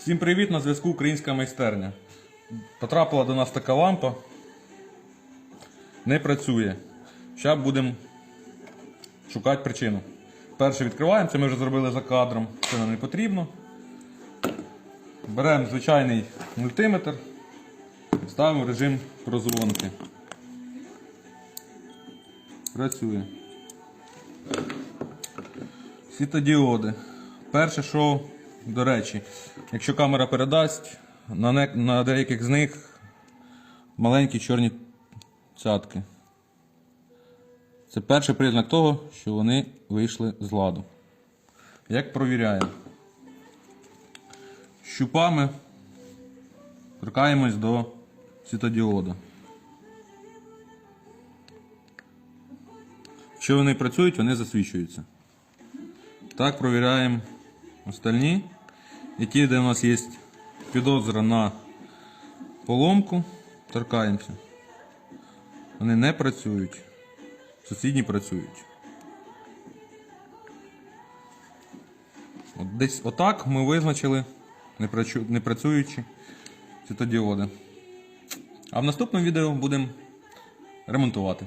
Всім привіт на зв'язку Українська майстерня. Потрапила до нас така лампа. Не працює. Зараз будемо шукати причину. Перше відкриваємо, це ми вже зробили за кадром, це нам не потрібно. Беремо звичайний мультиметр, ставимо режим прозвонки. Працює. Світодіоди. Перше, що, до речі, якщо камера передасть, на, не, на деяких з них маленькі чорні цятки. Це перший признак того, що вони вийшли з ладу. Як провіряємо? Щупами торкаємось до світодіода. Якщо вони працюють, вони засвічуються. Так провіряємо остальні. І ті, де у нас є підозра на поломку, торкаємося. Вони не працюють. Сусідні працюють. От десь отак ми визначили непрацю- непрацюючі світодіоди. А в наступному відео будемо ремонтувати.